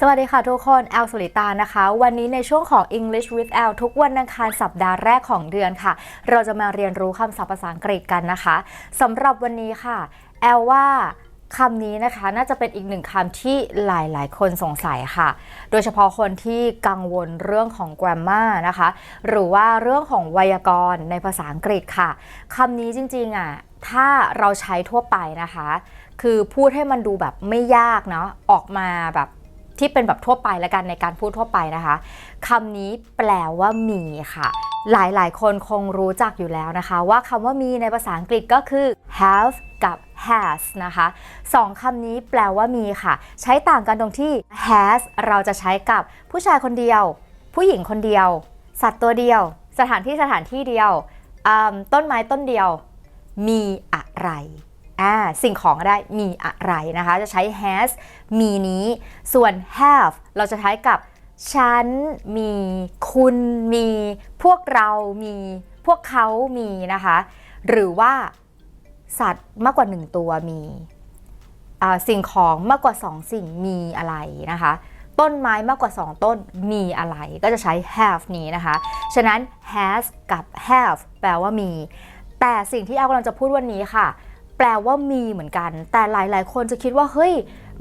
สวัสดีค่ะทุกคน แอลสุริตานะคะ วันนี้ในช่วงของ English with L ทุกวันอังคารสัปดาห์แรกของเดือนค่ะ เราจะมาเรียนรู้คำศัพท์ภาษาอังกฤษกันนะคะสำหรับวันนี้ค่ะ แอลว่าคำนี้นะคะน่าจะเป็นอีกหนึ่งคำที่หลายๆ คนสงสัยค่ะ โดยเฉพาะคนที่กังวลเรื่องของ grammar นะคะ หรือว่าเรื่องของไวยากรณ์ในภาษาอังกฤษค่ะคำนี้จริงๆอะถ้าเราใช้ทั่วไปนะคะ คือพูดให้มันดูแบบไม่ยากเนาะออกมาแบบ ที่เป็นแบบทั่วไปแล้วกันในการพูดทั่วไปนะคะคำนี้แปลว่ามีค่ะ หลายๆ คนคงรู้จักอยู่แล้วนะคะ ว่าคำว่ามีในภาษาอังกฤษก็คือ have กับ has นะคะสองคำนี้แปลว่ามีค่ะ ใช้ต่างกันตรงที่ has เราจะใช้กับผู้ชายคนเดียว ผู้หญิงคนเดียว สัตว์ตัวเดียว สถานที่สถานที่เดียว ต้นไม้ต้นเดียว มีอะไร อ่าสิ่งของก็ได้มีอะไรนะคะ จะใช้ has มีนี้ ส่วน have เราจะใช้กับฉันมีคุณมีพวกเรามีพวกเขามีนะคะ หรือว่าสัตว์มากกว่า 1 ตัวมีสิ่งของมากกว่า 2 สิ่งมีอะไรนะคะ ต้นไม้มากกว่า 2 ต้นมีอะไร ก็จะใช้ have นี้นะคะ ฉะนั้น has กับ have แปลว่ามี แต่สิ่งที่แอลกำลังจะพูดวันนี้ค่ะ แปลว่ามีเหมือนกัน แต่หลาย ๆ คนจะคิดว่าเฮ้ย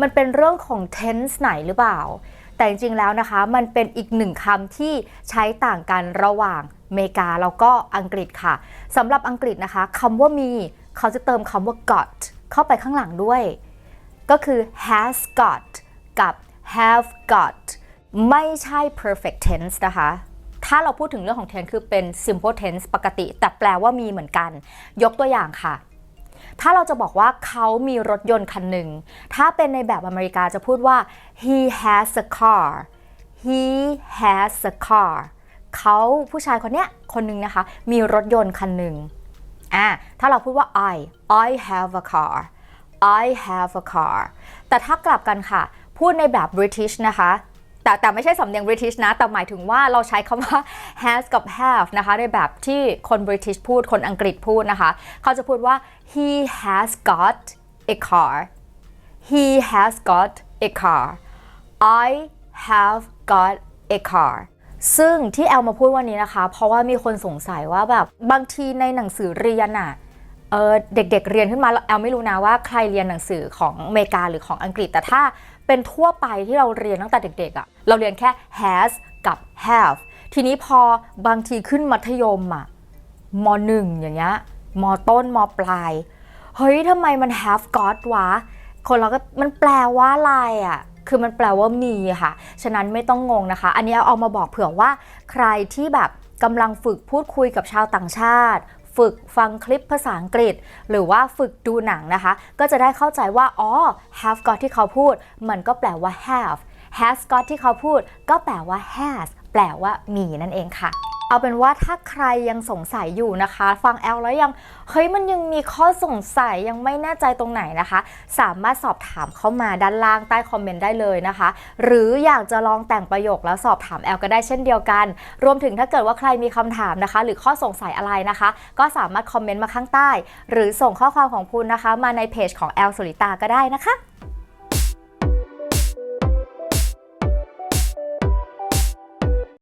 มันเป็นเรื่องของ tense ไหนหรือเปล่า แต่จริง ๆ แล้วนะคะ มันเป็นอีกหนึ่งคำที่ใช้ต่างกันระหว่างอเมริกาแล้วก็อังกฤษค่ะสำหรับอังกฤษนะคะคำว่ามีเขาจะเติมคำว่า got เข้าไปข้างหลังด้วย ก็คือ has got กับ have got ไม่ใช่ perfect tense นะคะ ถ้าเราพูดถึงเรื่องของ tense คือเป็น simple tense ปกติ แต่แปลว่ามีเหมือนกัน ยกตัวอย่างค่ะ ถ้าเราจะบอกว่าเขามีรถยนต์คันหนึ่ง ถ้าเป็นในแบบอเมริกาจะพูดว่า he has a car he has a car เขาผู้ชายคนเนี้ยคนหนึ่งนะคะ มีรถยนต์คันหนึ่งอะถ้าเราพูดว่า I I have a car I have a car แต่ถ้ากลับกันค่ะ พูดในแบบ British นะคะ แต่แต่ไม่ใช่สำเนียง British นะ แต่หมายถึงว่าเราใช้คำว่า has กับ have นะคะ ในแบบที่คน British พูด คนอังกฤษพูดนะคะ เขาจะพูดว่า he has got a car he has got a car I have got a car ซึ่งที่แอลมาพูดวันนี้นะคะ เพราะว่ามีคนสงสัยว่าแบบบางทีในหนังสือเรียนอะเออเด็กๆเรียนขึ้นมาแล้วแอลไม่รู้นะว่าใครเรียนหนังสือของอเมริกาหรือของอังกฤษแต่ถ้า เป็นทั่วไปที่เราเรียนตั้งแต่เด็กๆอะเราเรียนแค่ has กับ have ทีนี้พอบางทีขึ้นมัธยมอะมหนึ่งอย่างเงี้ยมต้นมปลาย เฮ้ยทำไมมัน have got วะ คนเราก็มันแปลว่าอะไรอะ่ะคือมันแปลว่ามีค่ะ ฉะนั้นไม่ต้องงงนะคะ อันนี้เอาเอามาบอกเผื่อว่าใครที่แบบกำลังฝึกพูดคุยกับชาวต่างชาติ ฝึกฟังคลิปภาษาอังกฤษ หรือว่าฝึกดูหนังนะคะ ก็จะได้เข้าใจว่าอ๋อ have got ที่เขาพูด มันก็แปลว่า have has got ที่เขาพูด ก็แปลว่า has แปลว่ามีนั่นเองค่ะ เอาเป็นว่าถ้าใครยังสงสัยอยู่นะคะ ฟังแอลแล้วยังเฮ้ยมันยังมีข้อสงสัยยังไม่แน่ใจตรงไหนนะคะ สามารถสอบถามเข้ามาด้านล่างใต้คอมเมนต์ได้เลยนะคะ หรืออยากจะลองแต่งประโยคแล้วสอบถามแอลก็ได้เช่นเดียวกัน รวมถึงถ้าเกิดว่าใครมีคำถามนะคะ หรือข้อสงสัยอะไรนะคะ ก็สามารถคอมเมนต์มาข้างใต้ หรือส่งข้อความของคุณนะคะ มาในเพจของแอลสุริตาก็ได้นะคะ